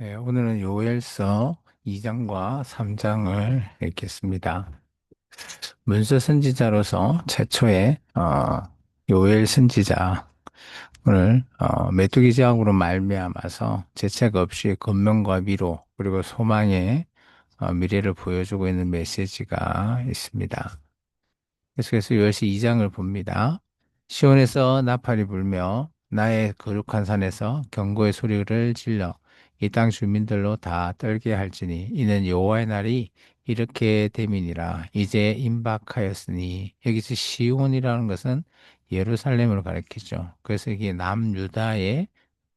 네, 오늘은 요엘서 2장과 3장을 읽겠습니다. 문서 선지자로서 최초의 어, 요엘 선지자 오늘 어, 메뚜기 제왕으로 말미암아서 재책 없이 권면과 위로 그리고 소망의 어, 미래를 보여주고 있는 메시지가 있습니다. 계속해서 요엘서 2장을 봅니다. 시온에서 나팔이 불며 나의 거룩한 산에서 경고의 소리를 질러 이 땅 주민들로 다 떨게 할지니 이는 여호와의 날이 이렇게 됨이니라 이제 임박하였으니 여기서 시온이라는 것은 예루살렘을 가리키죠. 그래서 이게 남유다의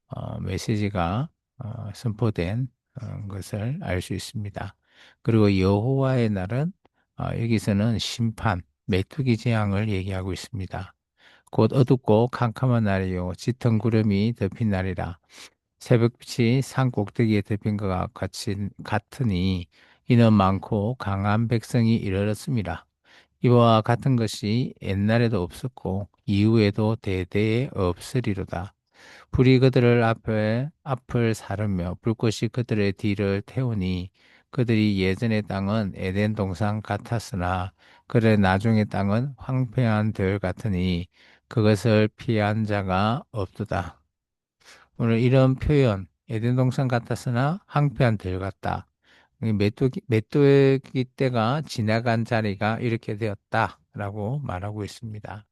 어, 메시지가 어, 선포된 어, 것을 알 수 있습니다. 그리고 여호와의 날은 어, 여기서는 심판, 메뚜기 재앙을 얘기하고 있습니다. 곧 어둡고 캄캄한 날이요 짙은 구름이 덮인 날이라 새벽빛이 산 꼭대기에 덮인 것과 같이 같으니 이는 많고 강한 백성이 이르렀습니다. 이와 같은 것이 옛날에도 없었고 이후에도 대대에 없으리로다. 불이 그들을 앞에 앞을 사르며 불꽃이 그들의 뒤를 태우니 그들이 예전의 땅은 에덴 동산 같았으나 그의 나중의 땅은 황폐한 들 같으니 그것을 피한 자가 없도다. 오늘 이런 표현 에덴 동산 같았으나 황폐한 들 같다. 메뚜기, 메뚜기 때가 지나간 자리가 이렇게 되었다라고 말하고 있습니다.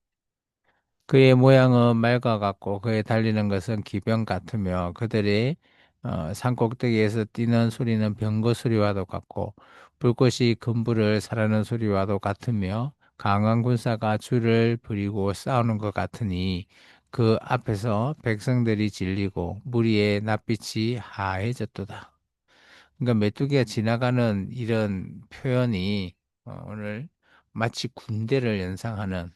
그의 모양은 말과 같고 그의 달리는 것은 기병 같으며 그들이 어, 산 꼭대기에서 뛰는 소리는 병거 소리와도 같고 불꽃이 금불을 사르는 소리와도 같으며 강한 군사가 줄을 부리고 싸우는 것 같으니 그 앞에서 백성들이 질리고 무리의 낯빛이 하얘졌도다. 그러니까 메뚜기가 지나가는 이런 표현이 어, 오늘 마치 군대를 연상하는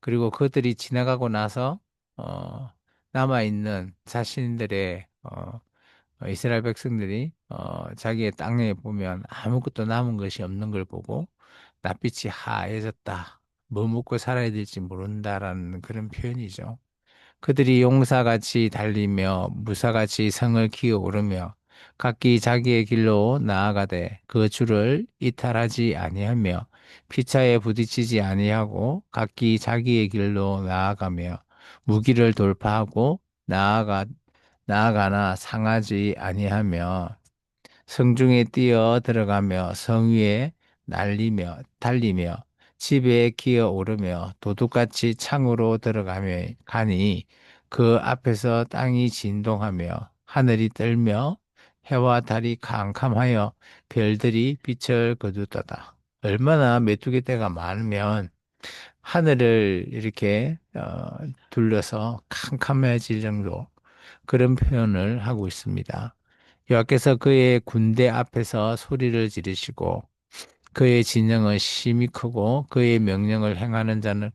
그리고 그들이 지나가고 나서 어, 남아 있는 자신들의 어, 이스라엘 백성들이 어, 자기의 땅에 보면 아무것도 남은 것이 없는 걸 보고 낯빛이 하얘졌다. 뭐 먹고 살아야 될지 모른다라는 그런 표현이죠. 그들이 용사같이 달리며 무사같이 성을 기어 오르며 각기 자기의 길로 나아가되 그 줄을 이탈하지 아니하며 피차에 부딪히지 아니하고 각기 자기의 길로 나아가며 무기를 돌파하고 나아가 나아가나 상하지 아니하며 성중에 뛰어 들어가며 성 위에 날리며 달리며 집에 기어 오르며 도둑같이 창으로 들어가며 가니 그 앞에서 땅이 진동하며 하늘이 떨며 해와 달이 캄캄하여 별들이 빛을 거두다다. 얼마나 메뚜기 떼가 많으면 하늘을 이렇게 어, 둘러서 캄캄해질 정도 그런 표현을 하고 있습니다. 여호와께서 그의 군대 앞에서 소리를 지르시고 그의 진영은 심히 크고 그의 명령을 행하는 자는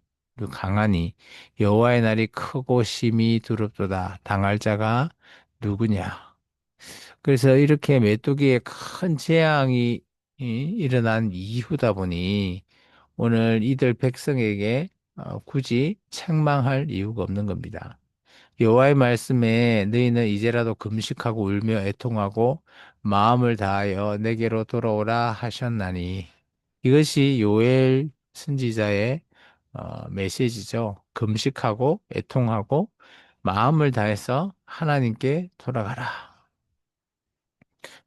강하니 여호와의 날이 크고 심히 두렵도다 당할 자가 누구냐 그래서 이렇게 메뚜기의 큰 재앙이 일어난 이후다 보니 오늘 이들 백성에게 어, 굳이 책망할 이유가 없는 겁니다. 여호와의 말씀에 너희는 이제라도 금식하고 울며 애통하고 마음을 다하여 내게로 돌아오라 하셨나니 이것이 요엘 선지자의 어, 메시지죠. 금식하고 애통하고 마음을 다해서 하나님께 돌아가라.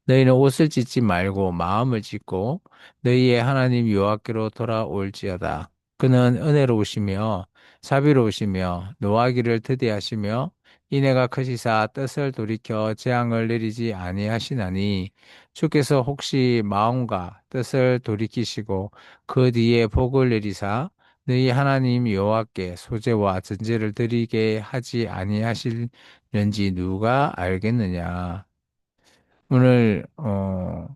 너희는 옷을 찢지 말고 마음을 찢고 너희의 하나님 여호와께로 돌아올지어다. 그는 은혜로우시며 자비로우시며 노하기를 드디하시며 이내가 크시사 뜻을 돌이켜 재앙을 내리지 아니하시나니 주께서 혹시 마음과 뜻을 돌이키시고 그 뒤에 복을 내리사 너희 하나님 여호와께 소재와 전제를 드리게 하지 아니하실는지 누가 알겠느냐? 오늘 어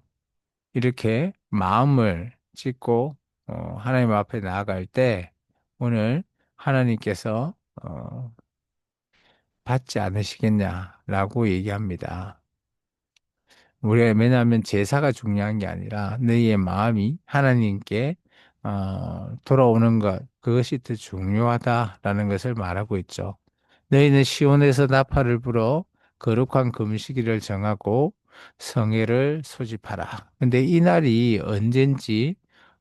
이렇게 마음을 찢고 어 하나님 앞에 나아갈 때 오늘 하나님께서 어 받지 않으시겠냐라고 얘기합니다. 우리가 왜냐하면 제사가 중요한 게 아니라 너희의 마음이 하나님께 어, 돌아오는 것 그것이 더 중요하다라는 것을 말하고 있죠. 너희는 시온에서 나팔을 불어 거룩한 금식일을 정하고 성회를 소집하라. 근데 이 날이 언젠지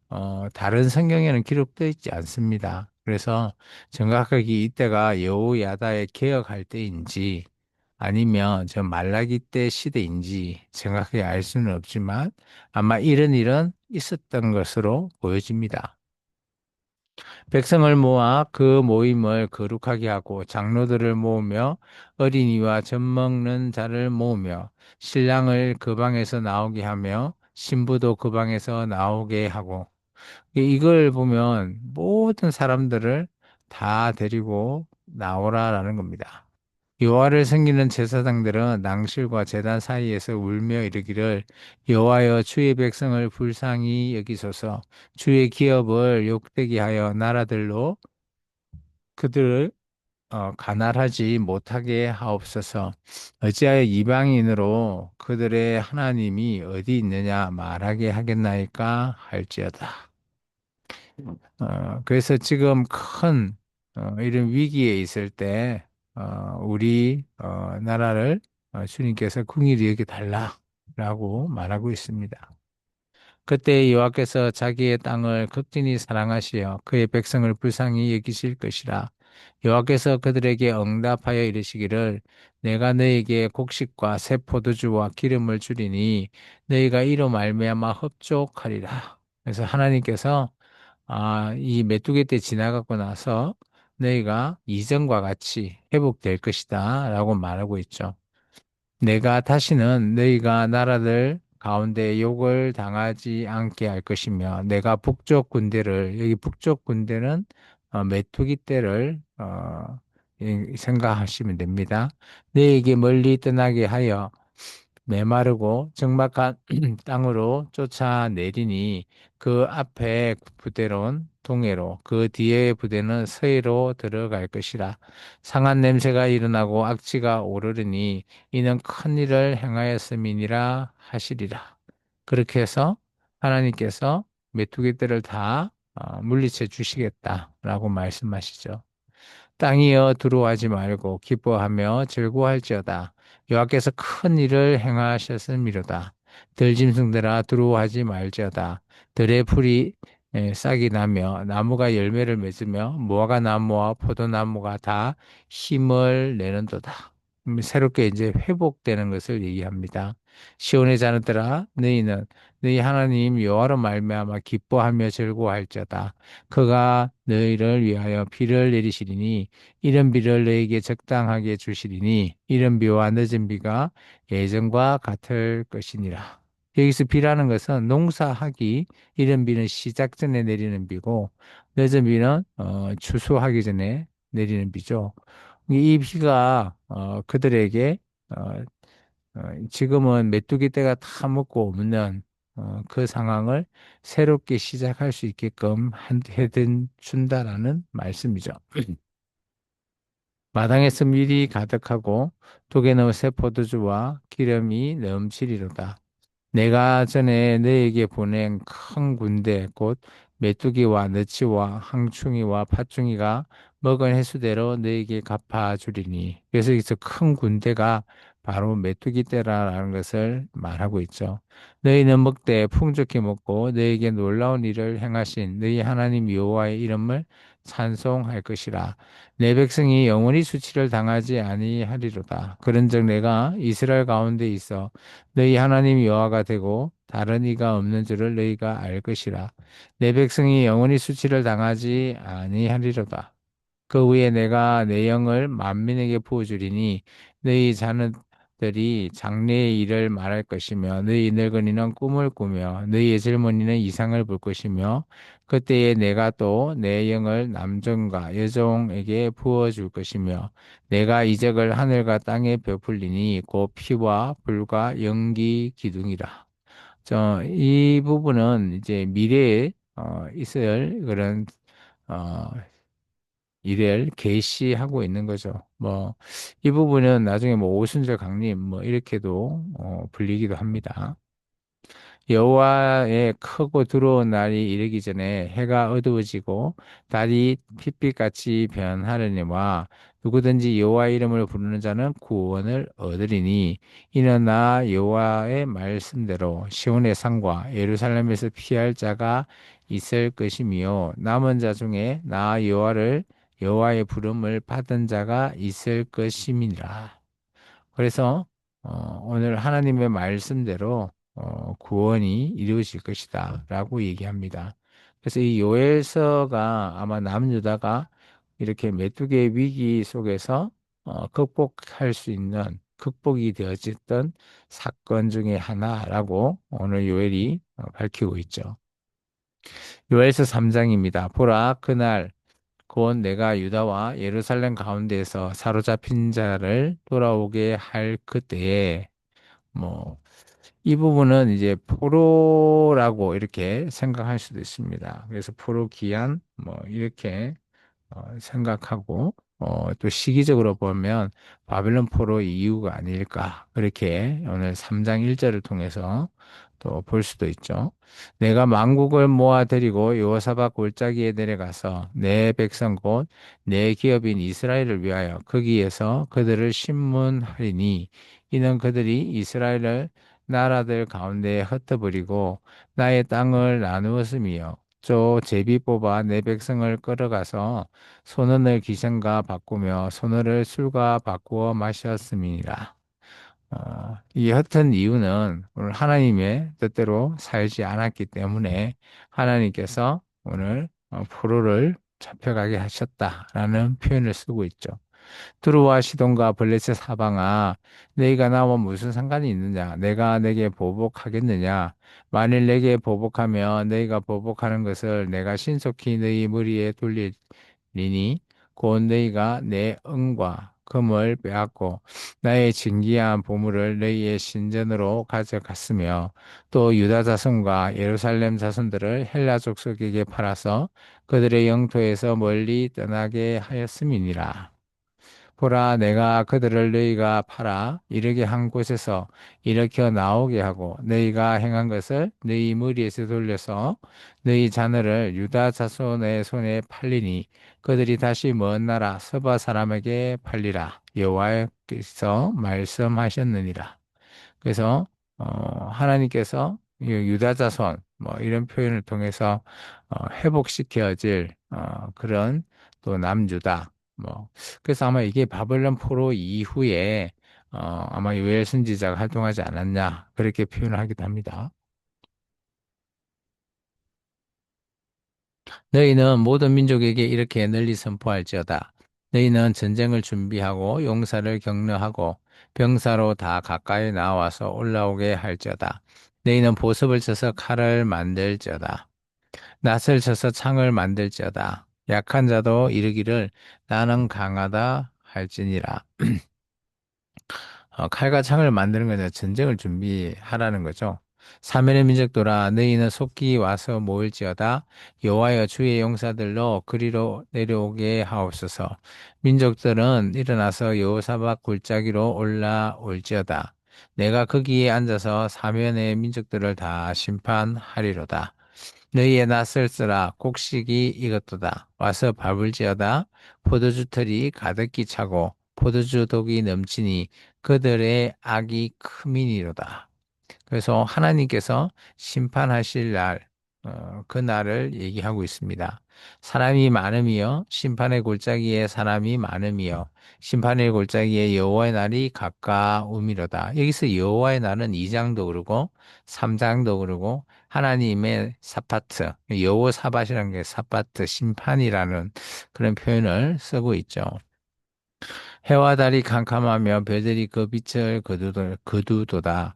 어, 다른 성경에는 기록되어 있지 않습니다. 그래서 정확하게 이때가 여호야다의 개혁할 때인지 아니면 저 말라기 때 시대인지 정확하게 알 수는 없지만 아마 이런 일은 있었던 것으로 보여집니다. 백성을 모아 그 모임을 거룩하게 하고 장로들을 모으며 어린이와 젖 먹는 자를 모으며 신랑을 그 방에서 나오게 하며 신부도 그 방에서 나오게 하고 이걸 보면 모든 사람들을 다 데리고 나오라라는 겁니다. 여호와를 섬기는 제사장들은 낭실과 제단 사이에서 울며 이르기를 여호와여 주의 백성을 불쌍히 여기소서 주의 기업을 욕되게 하여 나라들로 그들을 어, 가난하지 못하게 하옵소서 어찌하여 이방인으로 그들의 하나님이 어디 있느냐 말하게 하겠나이까 할지어다. 어, 그래서 지금 큰 어, 이런 위기에 있을 때 어, 우리 어, 나라를 어, 주님께서 궁일이 여기 달라라고 말하고 있습니다. 그때 여호와께서 자기의 땅을 극진히 사랑하시어 그의 백성을 불쌍히 여기실 것이라. 여호와께서 그들에게 응답하여 이르시기를 내가 너에게 곡식과 새 포도주와 기름을 주리니 너희가 이로 말미암아 흡족하리라. 그래서 하나님께서 아, 이 메뚜기 때 지나가고 나서 너희가 이전과 같이 회복될 것이다 라고 말하고 있죠. 내가 다시는 너희가 나라들 가운데 욕을 당하지 않게 할 것이며 내가 북쪽 군대를 여기 북쪽 군대는 어, 메뚜기 떼를 어, 생각하시면 됩니다. 너에게 멀리 떠나게 하여 메마르고 적막한 땅으로 쫓아내리니 그 앞에 부대로는 동해로 그 뒤에 부대는 서해로 들어갈 것이라 상한 냄새가 일어나고 악취가 오르르니 이는 큰 일을 행하였음이니라 하시리라 그렇게 해서 하나님께서 메뚜기들을 다 어, 물리쳐 주시겠다라고 말씀하시죠. 땅이여 두려워하지 말고 기뻐하며 즐거워할지어다. 여호와께서 큰 일을 행하셨음이로다. 들짐승들아 두려워하지 말지어다. 들의 풀이 싹이 나며 나무가 열매를 맺으며 무화과 나무와 포도나무가 다 힘을 내는도다. 음, 새롭게 이제 회복되는 것을 얘기합니다. 시온의 자녀들아 너희는 너희 하나님 여호와로 말미암아 기뻐하며 즐거워할지어다. 그가 너희를 위하여 비를 내리시리니 이런 비를 너희에게 적당하게 주시리니 이런 비와 늦은 비가 예전과 같을 것이니라. 여기서 비라는 것은 농사하기 이런 비는 시작 전에 내리는 비고 늦은 비는 어, 추수하기 전에 내리는 비죠. 이 비가 어, 그들에게 어, 어, 지금은 메뚜기 떼가 다 먹고 없는 어, 그 상황을 새롭게 시작할 수 있게끔 해든 준다라는 말씀이죠. 마당에서 밀이 가득하고 독에 넣은 새 포도주와 기름이 넘치리로다. 내가 전에 너에게 보낸 큰 군대 곧 메뚜기와 너치와 항충이와 팥충이가 먹은 해수대로 너에게 갚아주리니 그래서 여기서 큰 군대가 바로 메뚜기 떼라라는 것을 말하고 있죠. 너희는 먹되 풍족히 먹고 너에게 놀라운 일을 행하신 너희 하나님 여호와의 이름을 찬송할 것이라. 내 백성이 영원히 수치를 당하지 아니하리로다. 그런즉 내가 이스라엘 가운데 있어 너희 하나님 여호와가 되고 다른 이가 없는 줄을 너희가 알 것이라. 내 백성이 영원히 수치를 당하지 아니하리로다. 그 후에 내가 내 영을 만민에게 부어주리니 너희 자는 들이 장래의 일을 말할 것이며 너희 늙은이는 꿈을 꾸며 너희의 젊은이는 이상을 볼 것이며 그때에 내가 또 내 영을 남종과 여종에게 부어 줄 것이며 내가 이적을 하늘과 땅에 베풀리니 곧 피와 불과 연기 기둥이라. 저 이 부분은 이제 미래에 어, 있을 그런 어, 이래를 계시하고 있는 거죠. 뭐 이 부분은 나중에 뭐 오순절 강림 뭐 이렇게도 어, 불리기도 합니다. 여호와의 크고 두려운 날이 이르기 전에 해가 어두워지고 달이 핏빛같이 변하려니와 누구든지 여호와 이름을 부르는 자는 구원을 얻으리니 이는 나 여호와의 말씀대로 시온의 산과 예루살렘에서 피할 자가 있을 것이며 남은 자 중에 나 여호와를 여호와의 부름을 받은 자가 있을 것임이니라. 그래서 어, 오늘 하나님의 말씀대로 어, 구원이 이루어질 것이다 라고 얘기합니다. 그래서 이 요엘서가 아마 남유다가 이렇게 메뚜기의 위기 속에서 어, 극복할 수 있는 극복이 되어졌던 사건 중에 하나라고 오늘 요엘이 어, 밝히고 있죠. 요엘서 3장입니다. 보라 그날 곧 내가 유다와 예루살렘 가운데에서 사로잡힌 자를 돌아오게 할 그때에 뭐 이 부분은 이제 포로라고 이렇게 생각할 수도 있습니다. 그래서 포로 기한 뭐 이렇게 어, 생각하고 어, 또 시기적으로 보면 바벨론 포로 이유가 아닐까 그렇게 오늘 3장 1절을 통해서 또 볼 수도 있죠. 내가 만국을 모아 데리고 여호사밧 골짜기에 내려가서 내 백성 곧 내 기업인 이스라엘을 위하여 거기에서 그들을 신문하리니 이는 그들이 이스라엘을 나라들 가운데 흩어버리고 나의 땅을 나누었으며 저 제비 뽑아 내 백성을 끌어가서 소년을 기생과 바꾸며 소년을 술과 바꾸어 마셨음이니라. 어, 이 흩은 이유는 오늘 하나님의 뜻대로 살지 않았기 때문에 하나님께서 오늘 어, 포로를 잡혀가게 하셨다라는 표현을 쓰고 있죠. 두루와 시돈과 블레셋 사방아 너희가 나와 무슨 상관이 있느냐? 내가 내게 보복하겠느냐? 만일 내게 보복하면 너희가 보복하는 것을 내가 신속히 너희 머리에 돌리리니? 곧 너희가 내 은과 금을 빼앗고 나의 진귀한 보물을 너희의 신전으로 가져갔으며 또 유다 자손과 예루살렘 자손들을 헬라 족속에게 팔아서 그들의 영토에서 멀리 떠나게 하였음이니라. 보라, 내가 그들을 너희가 팔아 이르게 한 곳에서 일으켜 나오게 하고 너희가 행한 것을 너희 머리에서 돌려서 너희 자녀를 유다 자손의 손에 팔리니 그들이 다시 먼 나라 서바 사람에게 팔리라 여호와께서 말씀하셨느니라. 그래서 어, 하나님께서 유다 자손 뭐 이런 표현을 통해서 어, 회복시켜질 어, 그런 또 남유다 뭐 그래서 아마 이게 바벨론 포로 이후에 어, 아마 요엘 선지자가 활동하지 않았냐 그렇게 표현을 하기도 합니다. 너희는 모든 민족에게 이렇게 널리 선포할지어다. 너희는 전쟁을 준비하고 용사를 격려하고 병사로 다 가까이 나와서 올라오게 할지어다. 너희는 보습을 쳐서 칼을 만들지어다. 낫을 쳐서 창을 만들지어다. 약한 자도 이르기를 나는 강하다 할지니라. 어, 칼과 창을 만드는 것은 전쟁을 준비하라는 거죠. 사면의 민족들아 너희는 속기 와서 모일지어다 여호와여 주의 용사들로 그리로 내려오게 하옵소서 민족들은 일어나서 여호사박 골짜기로 올라올지어다 내가 거기에 앉아서 사면의 민족들을 다 심판하리로다 너희의 낯을 쓰라. 곡식이 이것도다. 와서 밥을 지어다. 포도주 털이 가득히 차고 포도주 독이 넘치니 그들의 악이 크민이로다. 그래서 하나님께서 심판하실 날, 어, 그 날을 얘기하고 있습니다. 사람이 많음이요, 심판의 골짜기에 사람이 많음이요, 심판의 골짜기에 여호와의 날이 가까움이로다. 여기서 여호와의 날은 2장도 그러고 3장도 그러고 하나님의 사파트, 여호 사밭이라는 게 사파트, 심판이라는 그런 표현을 쓰고 있죠. 해와 달이 캄캄하며 별들이 그 빛을 거두도다.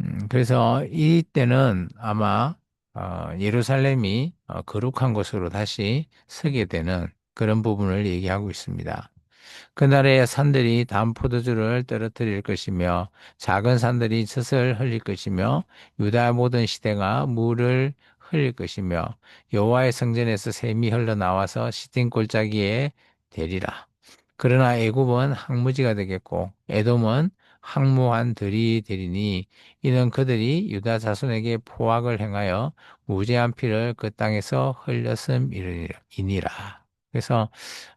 음, 그래서 이때는 아마 어, 예루살렘이 어, 거룩한 곳으로 다시 서게 되는 그런 부분을 얘기하고 있습니다. 그날의 산들이 단 포도주를 떨어뜨릴 것이며 작은 산들이 젖을 흘릴 것이며 유다 모든 시대가 물을 흘릴 것이며 여호와의 성전에서 샘이 흘러나와서 시딘 골짜기에 되리라. 그러나 애굽은 항무지가 되겠고 에돔은 항무한 들이 되리니 이는 그들이 유다 자손에게 포악을 행하여 무죄한 피를 그 땅에서 흘렸음이니라. 그래서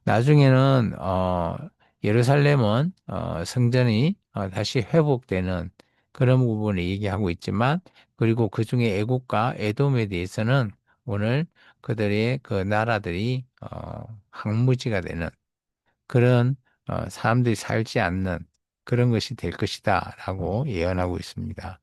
나중에는 어 예루살렘은 어 성전이 어, 다시 회복되는 그런 부분을 얘기하고 있지만 그리고 그 중에 애국과 에돔에 대해서는 오늘 그들의 그 나라들이 어 항무지가 되는 그런 어 사람들이 살지 않는 그런 것이 될 것이다 라고 예언하고 있습니다.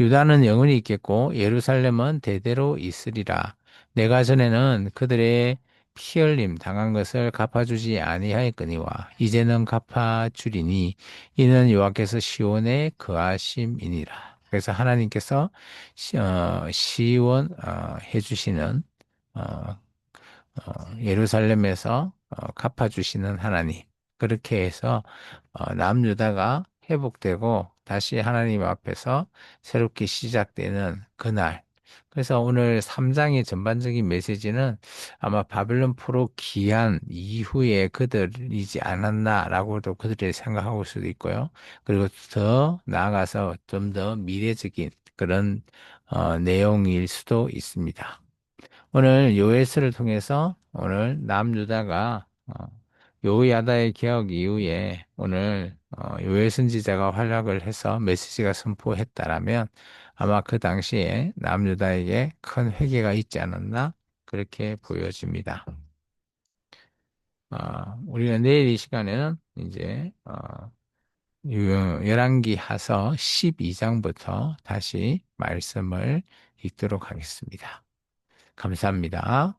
유다는 영원히 있겠고 예루살렘은 대대로 있으리라. 내가 전에는 그들의 피 흘림 당한 것을 갚아주지 아니하였거니와 이제는 갚아주리니 이는 여호와께서 시온에 거하심이니라. 그래서 하나님께서 시, 어, 시원 어, 해주시는 어, 어, 예루살렘에서 어, 갚아주시는 하나님. 그렇게 해서 어, 남유다가 회복되고 다시 하나님 앞에서 새롭게 시작되는 그날. 그래서 오늘 3장의 전반적인 메시지는 아마 바벨론 포로 기한 이후에 그들이지 않았나라고도 그들이 생각하고 수도 있고요. 그리고 더 나아가서 좀 더 미래적인 그런 어, 내용일 수도 있습니다. 오늘 요에스를 통해서 오늘 남유다가 어, 요야다의 개혁 이후에 오늘 어, 요엘 선지자가 활약을 해서 메시지가 선포했다라면 아마 그 당시에 남유다에게 큰 회개가 있지 않았나 그렇게 보여집니다. 어, 우리가 내일 이 시간에는 이제 어, 열왕기 하서 12장부터 다시 말씀을 읽도록 하겠습니다. 감사합니다.